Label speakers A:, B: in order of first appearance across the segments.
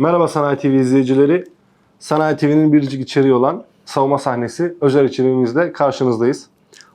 A: Merhaba Sanayi TV izleyicileri. Sanayi TV'nin biricik içeriği olan savunma sahnesi özel içeriğimizde karşınızdayız.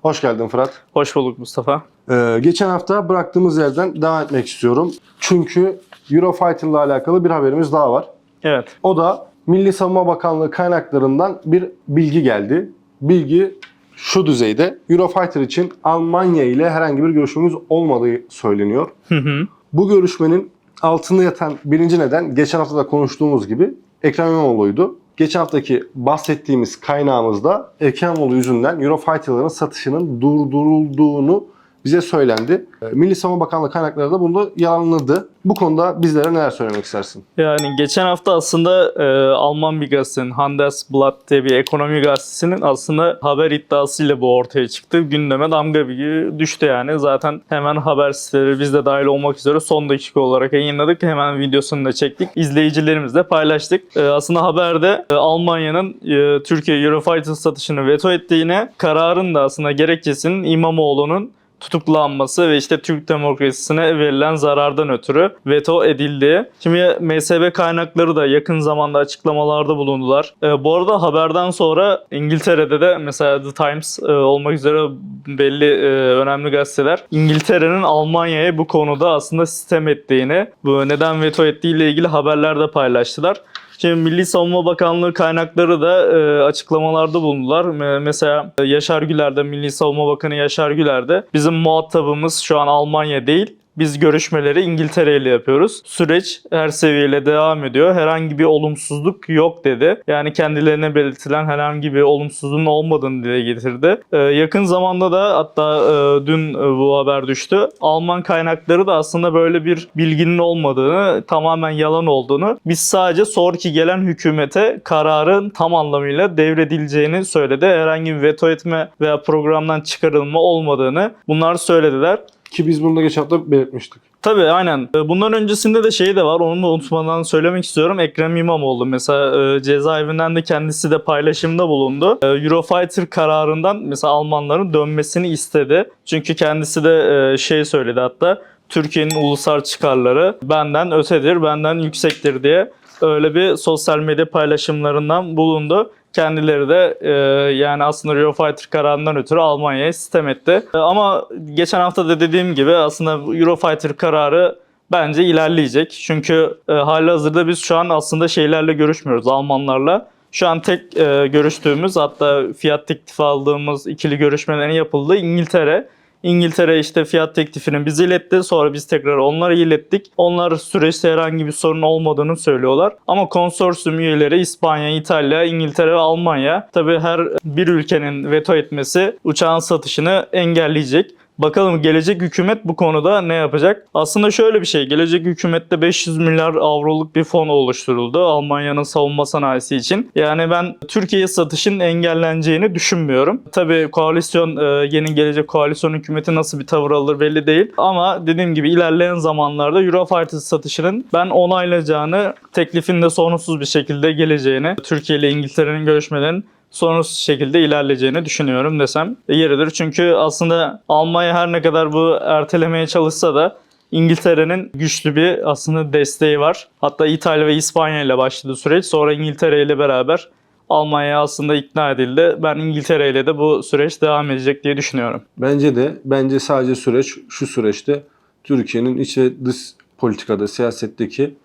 A: Hoş geldin Fırat.
B: Hoş bulduk Mustafa.
A: Ee, geçen hafta bıraktığımız yerden devam etmek istiyorum. Çünkü Eurofighter ile alakalı bir haberimiz daha var.
B: Evet.
A: O da Milli Savunma Bakanlığı kaynaklarından bir bilgi geldi. Bilgi şu düzeyde. Eurofighter için Almanya ile herhangi bir görüşmemiz olmadığı söyleniyor.
B: Hı hı.
A: Bu görüşmenin altında yatan birinci neden geçen hafta da konuştuğumuz gibi Ekrem İmamoğlu'ydu. Geçen haftaki bahsettiğimiz kaynağımızda Ekrem İmamoğlu yüzünden Eurofighter'ların satışının durdurulduğunu bize söylendi. E, Milli Savunma Bakanlığı kaynakları da bunu yalanladı. Bu konuda bizlere neler söylemek istersin?
B: Yani geçen hafta aslında e, Alman bir gazetenin Handelsblatt diye bir ekonomi gazetesinin aslında haber iddiasıyla bu ortaya çıktı. Gündeme damga gibi düştü yani. Zaten hemen haber siteleri biz de dahil olmak üzere son dakika olarak yayınladık. Hemen videosunu da çektik. İzleyicilerimizle paylaştık. E, aslında haberde e, Almanya'nın e, Türkiye Eurofighter satışını veto ettiğine, kararın da aslında gerekçesinin İmamoğlu'nun tutuklanması ve işte Türk demokrasisine verilen zarardan ötürü veto edildi. Şimdi MSB kaynakları da yakın zamanda açıklamalarda bulundular. Ee, bu arada haberden sonra İngiltere'de de mesela The Times e, olmak üzere belli e, önemli gazeteler İngiltere'nin Almanya'ya bu konuda aslında sistem ettiğini, bu neden veto ettiğiyle ilgili haberler de paylaştılar. Şimdi Milli Savunma Bakanlığı kaynakları da e, açıklamalarda bulundular. Me- mesela Yaşar Güler de Milli Savunma Bakanı Yaşar Güler de bizim muhatabımız şu an Almanya değil. Biz görüşmeleri İngiltere ile yapıyoruz. Süreç her seviyeyle devam ediyor. Herhangi bir olumsuzluk yok dedi. Yani kendilerine belirtilen herhangi bir olumsuzluğun olmadığını dile getirdi. Ee, yakın zamanda da hatta e, dün e, bu haber düştü. Alman kaynakları da aslında böyle bir bilginin olmadığını, tamamen yalan olduğunu, biz sadece sonraki gelen hükümete kararın tam anlamıyla devredileceğini söyledi. Herhangi bir veto etme veya programdan çıkarılma olmadığını bunlar söylediler.
A: Ki biz bunu da geçen hafta belirtmiştik.
B: Tabii aynen. Ee, Bundan öncesinde de şey de var. Onu da unutmadan söylemek istiyorum. Ekrem İmamoğlu mesela e, cezaevinden de kendisi de paylaşımda bulundu. E, Eurofighter kararından mesela Almanların dönmesini istedi. Çünkü kendisi de e, şey söyledi hatta. Türkiye'nin ulusal çıkarları benden ötedir, benden yüksektir diye öyle bir sosyal medya paylaşımlarından bulundu. Kendileri de e, yani aslında Eurofighter kararından ötürü Almanya'ya sistem etti. E, ama geçen hafta da dediğim gibi aslında Eurofighter kararı bence ilerleyecek. Çünkü e, hali hazırda biz şu an aslında şeylerle görüşmüyoruz Almanlarla. Şu an tek e, görüştüğümüz hatta fiyat teklifi aldığımız ikili görüşmelerin yapıldığı İngiltere. İngiltere işte fiyat teklifini bize iletti. Sonra biz tekrar onlara ilettik. Onlar süreçte herhangi bir sorun olmadığını söylüyorlar. Ama konsorsiyum üyeleri İspanya, İtalya, İngiltere ve Almanya tabii her bir ülkenin veto etmesi uçağın satışını engelleyecek. Bakalım gelecek hükümet bu konuda ne yapacak? Aslında şöyle bir şey. Gelecek hükümette 500 milyar avroluk bir fon oluşturuldu Almanya'nın savunma sanayisi için. Yani ben Türkiye'ye satışın engelleneceğini düşünmüyorum. Tabii koalisyon e, yeni gelecek koalisyon hükümeti nasıl bir tavır alır belli değil. Ama dediğim gibi ilerleyen zamanlarda Eurofighter satışının ben onaylayacağını, teklifin de sorunsuz bir şekilde geleceğini, Türkiye ile İngiltere'nin görüşmelerinin sorunsuz şekilde ilerleyeceğini düşünüyorum desem yeridir. Çünkü aslında Almanya her ne kadar bu ertelemeye çalışsa da İngiltere'nin güçlü bir aslında desteği var. Hatta İtalya ve İspanya ile başladı süreç. Sonra İngiltere ile beraber Almanya aslında ikna edildi. Ben İngiltere ile de bu süreç devam edecek diye düşünüyorum.
A: Bence de bence sadece süreç şu süreçte Türkiye'nin iç ve dış politikada siyasetteki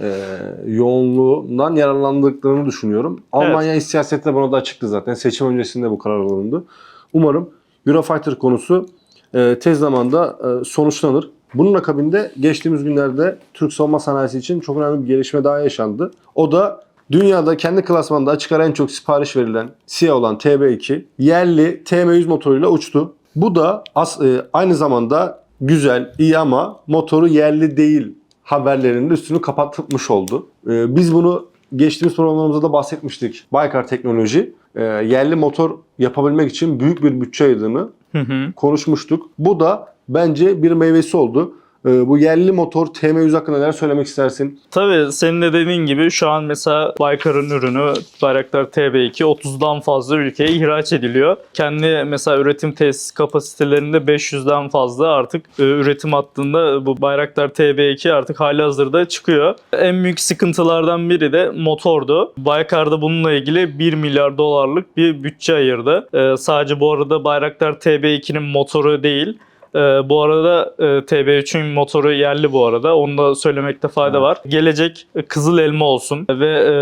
A: e, yoğunluğundan yararlandıklarını düşünüyorum. Almanya iç siyasette buna da açıktı zaten. Seçim öncesinde bu karar alındı. Umarım Eurofighter konusu e, tez zamanda e, sonuçlanır. Bunun akabinde geçtiğimiz günlerde Türk savunma sanayisi için çok önemli bir gelişme daha yaşandı. O da dünyada kendi klasmanda açık ara en çok sipariş verilen SİHA olan TB2 yerli TM100 motoruyla uçtu. Bu da as, e, aynı zamanda güzel, iyi ama motoru yerli değil haberlerinin üstünü kapatmış oldu. E, biz bunu geçtiğimiz programlarımızda da bahsetmiştik. Baykar Teknoloji e, yerli motor yapabilmek için büyük bir bütçe ayırdığını
B: Hı hı.
A: konuşmuştuk. Bu da bence bir meyvesi oldu. Ee, bu yerli motor TM100 hakkında neler söylemek istersin?
B: Tabii senin de dediğin gibi şu an mesela Baykar'ın ürünü Bayraktar TB2 30'dan fazla ülkeye ihraç ediliyor. Kendi mesela üretim tesis kapasitelerinde 500'den fazla artık e, üretim hattında bu Bayraktar TB2 artık hali hazırda çıkıyor. En büyük sıkıntılardan biri de motordu. Baykar da bununla ilgili 1 milyar dolarlık bir bütçe ayırdı. E, sadece bu arada Bayraktar TB2'nin motoru değil ee, bu arada e, TB3'ün motoru yerli bu arada. Onu da söylemekte fayda var. Gelecek e, Kızıl Elma olsun ve e,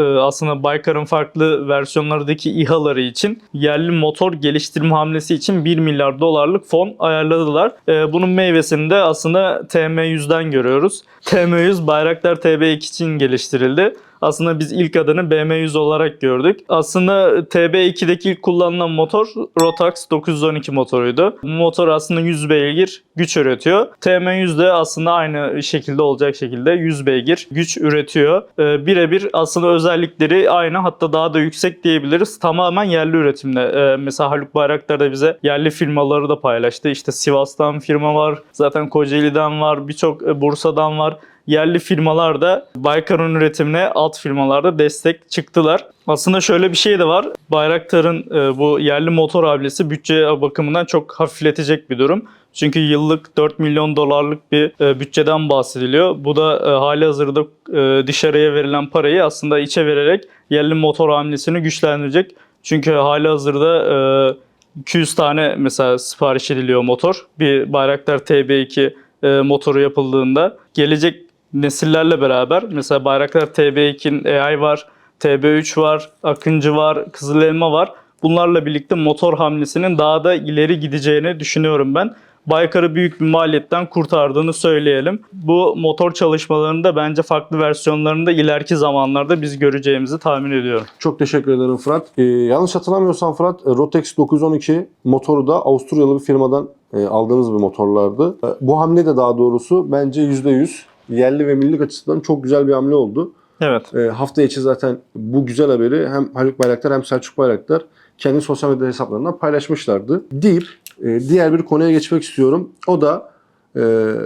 B: e, aslında Baykar'ın farklı versiyonlardaki İHA'ları için yerli motor geliştirme hamlesi için 1 milyar dolarlık fon ayarladılar. E, bunun meyvesini de aslında TM100'den görüyoruz. TM100 Bayraktar TB2 için geliştirildi. Aslında biz ilk adını BM100 olarak gördük. Aslında TB2'deki ilk kullanılan motor Rotax 912 motoruydu. Bu motor aslında 100 beygir güç üretiyor. TM100 de aslında aynı şekilde olacak şekilde 100 beygir güç üretiyor. Ee, Birebir aslında özellikleri aynı hatta daha da yüksek diyebiliriz. Tamamen yerli üretimde. Ee, mesela Haluk Bayraktar da bize yerli firmaları da paylaştı. İşte Sivas'tan firma var. Zaten Kocaeli'den var. Birçok e, Bursa'dan var yerli firmalar da Baykar'ın üretimine alt firmalarda destek çıktılar. Aslında şöyle bir şey de var. Bayraktar'ın e, bu yerli motor hamlesi bütçe bakımından çok hafifletecek bir durum. Çünkü yıllık 4 milyon dolarlık bir e, bütçeden bahsediliyor. Bu da e, hali hazırda dışarıya verilen parayı aslında içe vererek yerli motor hamlesini güçlendirecek. Çünkü hali hazırda e, 200 tane mesela sipariş ediliyor motor. Bir Bayraktar TB2 e, motoru yapıldığında gelecek nesillerle beraber mesela Bayraktar TB2'nin AI var, TB3 var, Akıncı var, Kızıl Elma var. Bunlarla birlikte motor hamlesinin daha da ileri gideceğini düşünüyorum ben. Baykar'ı büyük bir maliyetten kurtardığını söyleyelim. Bu motor çalışmalarında bence farklı versiyonlarında ileriki zamanlarda biz göreceğimizi tahmin ediyorum.
A: Çok teşekkür ederim Fırat. Ee, yanlış hatırlamıyorsam Fırat, e, Rotex 912 motoru da Avusturyalı bir firmadan e, aldığınız bir motorlardı. E, bu hamle de daha doğrusu bence %100 yerli ve milli açısından çok güzel bir hamle oldu.
B: Evet.
A: E, hafta içi zaten bu güzel haberi hem Haluk Bayraktar hem Selçuk Bayraktar kendi sosyal medya hesaplarından paylaşmışlardı. Deyip e, diğer bir konuya geçmek istiyorum. O da e,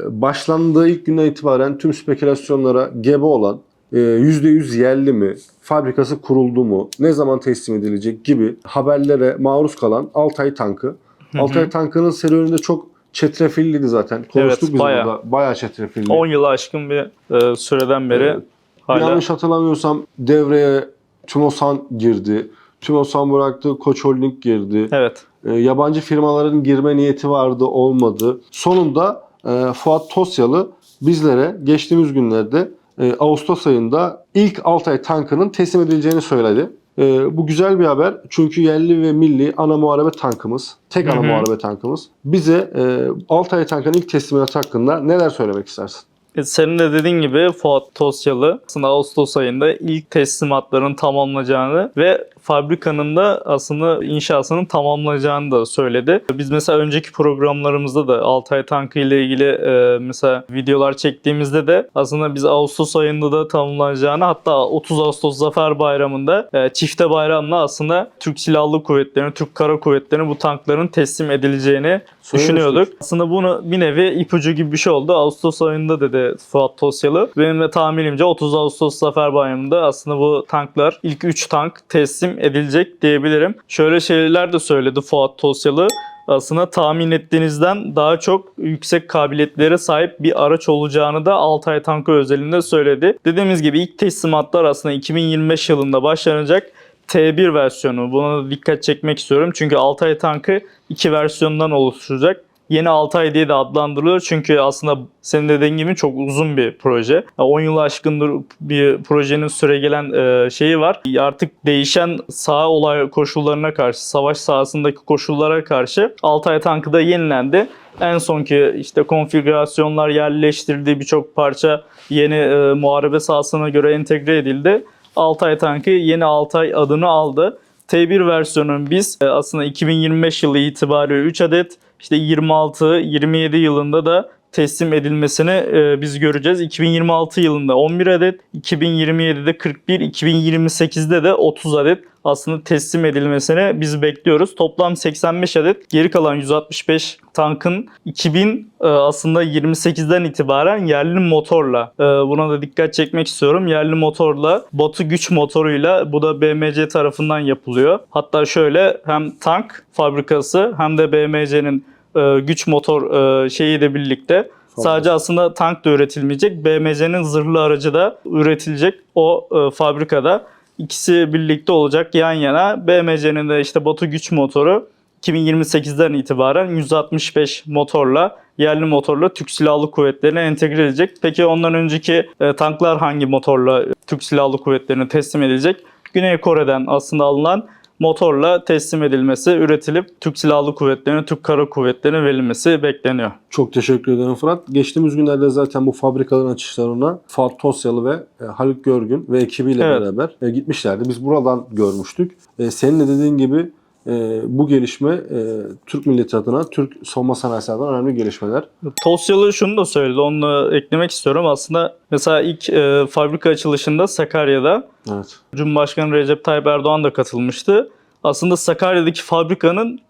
A: başlandığı ilk günden itibaren tüm spekülasyonlara gebe olan e, %100 yerli mi, fabrikası kuruldu mu, ne zaman teslim edilecek gibi haberlere maruz kalan Altay tankı. Altay tankının serüveninde çok çetrefilliydi zaten. Konuştuk
B: Evet,
A: biz
B: bayağı.
A: burada. Bayağı çetrefilli.
B: 10 yılı aşkın bir e, süreden beri
A: Evet.
B: hala
A: Yanlış hatırlamıyorsam devreye Tümosan girdi. Tümosan bıraktı, Koç Holding girdi.
B: evet.
A: E, yabancı firmaların girme niyeti vardı, olmadı. Sonunda e, Fuat Tosyalı bizlere geçtiğimiz günlerde e, Ağustos ayında ilk Altay tankının teslim edileceğini söyledi. E, bu güzel bir haber çünkü yerli ve milli ana muharebe tankımız, tek ana
B: Hı hı.
A: muharebe tankımız. Bize e, Altay tankının ilk teslimatı hakkında neler söylemek istersin?
B: E, Senin de dediğin gibi Fuat Tosyalı aslında Ağustos ayında ilk teslimatların tamamlanacağını ve fabrikanın da aslında inşasının tamamlanacağını da söyledi. Biz mesela önceki programlarımızda da Altay tankı ile ilgili e, mesela videolar çektiğimizde de aslında biz Ağustos ayında da tamamlanacağını hatta 30 Ağustos Zafer Bayramı'nda e, çifte bayramla aslında Türk Silahlı Kuvvetleri'ne, Türk Kara Kuvvetleri'ne bu tankların teslim edileceğini düşünüyorduk. Aslında bunu bir nevi ipucu gibi bir şey oldu. Ağustos ayında dedi Fuat Tosyalı. Benim de tahminimce 30 Ağustos Zafer Bayramı'nda aslında bu tanklar ilk 3 tank teslim edilecek diyebilirim. Şöyle şeyler de söyledi Fuat Tosyalı. Aslında tahmin ettiğinizden daha çok yüksek kabiliyetlere sahip bir araç olacağını da Altay tankı özelinde söyledi. Dediğimiz gibi ilk teslimatlar aslında 2025 yılında başlanacak. T1 versiyonu. Buna da dikkat çekmek istiyorum. Çünkü Altay tankı iki versiyondan oluşacak. Yeni Altay diye de adlandırılıyor. Çünkü aslında senin dediğin gibi çok uzun bir proje. Yani 10 yılı aşkındır bir projenin süre gelen e, şeyi var. Artık değişen saha olay koşullarına karşı, savaş sahasındaki koşullara karşı Altay tankı da yenilendi. En sonki işte konfigürasyonlar yerleştirildi. Birçok parça yeni e, muharebe sahasına göre entegre edildi. Altay tankı yeni Altay adını aldı. T1 versiyonun biz e, aslında 2025 yılı itibariyle 3 adet işte 26-27 yılında da teslim edilmesini e, biz göreceğiz. 2026 yılında 11 adet, 2027'de 41, 2028'de de 30 adet aslında teslim edilmesini biz bekliyoruz. Toplam 85 adet geri kalan 165 tankın 2000 e, aslında 28'den itibaren yerli motorla e, buna da dikkat çekmek istiyorum. Yerli motorla Batı güç motoruyla bu da BMC tarafından yapılıyor. Hatta şöyle hem tank fabrikası hem de BMC'nin e, güç motor şeyi de birlikte Sadece aslında tank da üretilmeyecek. BMC'nin zırhlı aracı da üretilecek o e, fabrikada. İkisi birlikte olacak yan yana. BMC'nin de işte Batu güç motoru 2028'den itibaren 165 motorla yerli motorla Türk Silahlı Kuvvetleri'ne entegre edilecek. Peki ondan önceki e, tanklar hangi motorla Türk Silahlı Kuvvetleri'ne teslim edilecek? Güney Kore'den aslında alınan motorla teslim edilmesi, üretilip Türk Silahlı Kuvvetleri'ne, Türk Kara Kuvvetleri'ne verilmesi bekleniyor.
A: Çok teşekkür ederim Fırat. Geçtiğimiz günlerde zaten bu fabrikaların açışlarına Fuat Tosyalı ve e, Haluk Görgün ve ekibiyle
B: Evet.
A: beraber e, gitmişlerdi. Biz buradan görmüştük. E, senin de dediğin gibi e, bu gelişme e, Türk milleti adına, Türk savunma sanayisi adına önemli gelişmeler.
B: Tosyalı şunu da söyledi, onu da eklemek istiyorum. Aslında mesela ilk e, fabrika açılışında Sakarya'da
A: Evet.
B: Cumhurbaşkanı Recep Tayyip Erdoğan da katılmıştı. Aslında Sakarya'daki fabrikanın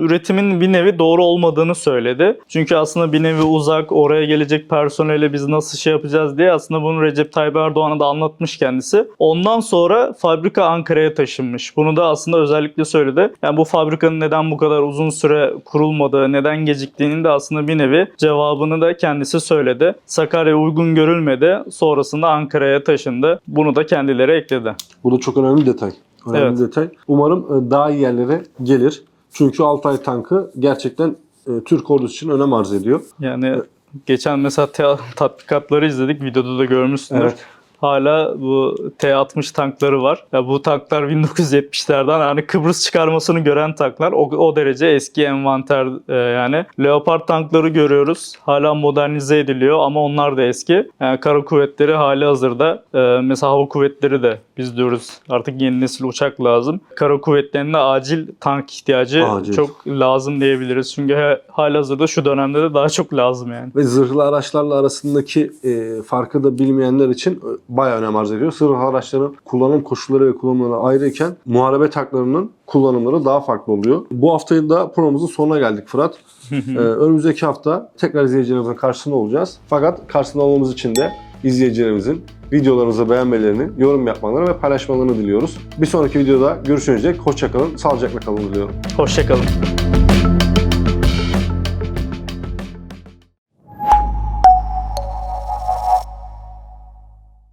B: üretimin bir nevi doğru olmadığını söyledi. Çünkü aslında bir nevi uzak, oraya gelecek personele biz nasıl şey yapacağız diye aslında bunu Recep Tayyip Erdoğan'a da anlatmış kendisi. Ondan sonra fabrika Ankara'ya taşınmış. Bunu da aslında özellikle söyledi. Yani bu fabrikanın neden bu kadar uzun süre kurulmadığı, neden geciktiğinin de aslında bir nevi cevabını da kendisi söyledi. Sakarya uygun görülmedi. Sonrasında Ankara'ya taşındı. Bunu da kendileri ekledi.
A: Bu da çok önemli detay. Önemli
B: Evet.
A: detay. Umarım e, daha iyi yerlere gelir. Çünkü Altay tankı gerçekten e, Türk ordusu için önem arz ediyor.
B: Yani geçen mesela te- tatbikatları izledik. Videoda da görmüşsündür.
A: Evet.
B: Hala bu T-60 tankları var. Ya bu tanklar 1970'lerden yani Kıbrıs çıkarmasını gören tanklar. O, o derece eski envanter e, yani. Leopard tankları görüyoruz. Hala modernize ediliyor ama onlar da eski. Yani kara kuvvetleri hali hazırda. e, mesela hava kuvvetleri de biz diyoruz artık yeni nesil uçak lazım. Kara kuvvetlerinde acil tank ihtiyacı
A: Acil.
B: çok lazım diyebiliriz. Çünkü he, hali hazırda şu dönemde de daha çok lazım yani.
A: Ve zırhlı araçlarla arasındaki e, farkı da bilmeyenler için e, bayağı önem arz ediyor. Zırhlı araçların kullanım koşulları ve kullanımları ayrıyken muharebe tanklarının kullanımları daha farklı oluyor. Bu haftayı da programımızın sonuna geldik Fırat. Ee, önümüzdeki hafta tekrar izleyicilerimizin karşısında olacağız. Fakat karşısında olmamız için de izleyicilerimizin videolarımızı beğenmelerini, yorum yapmalarını ve paylaşmalarını diliyoruz. Bir sonraki videoda görüşünceye hoşçakalın, sağlıcakla kalın diliyorum.
B: Hoşçakalın.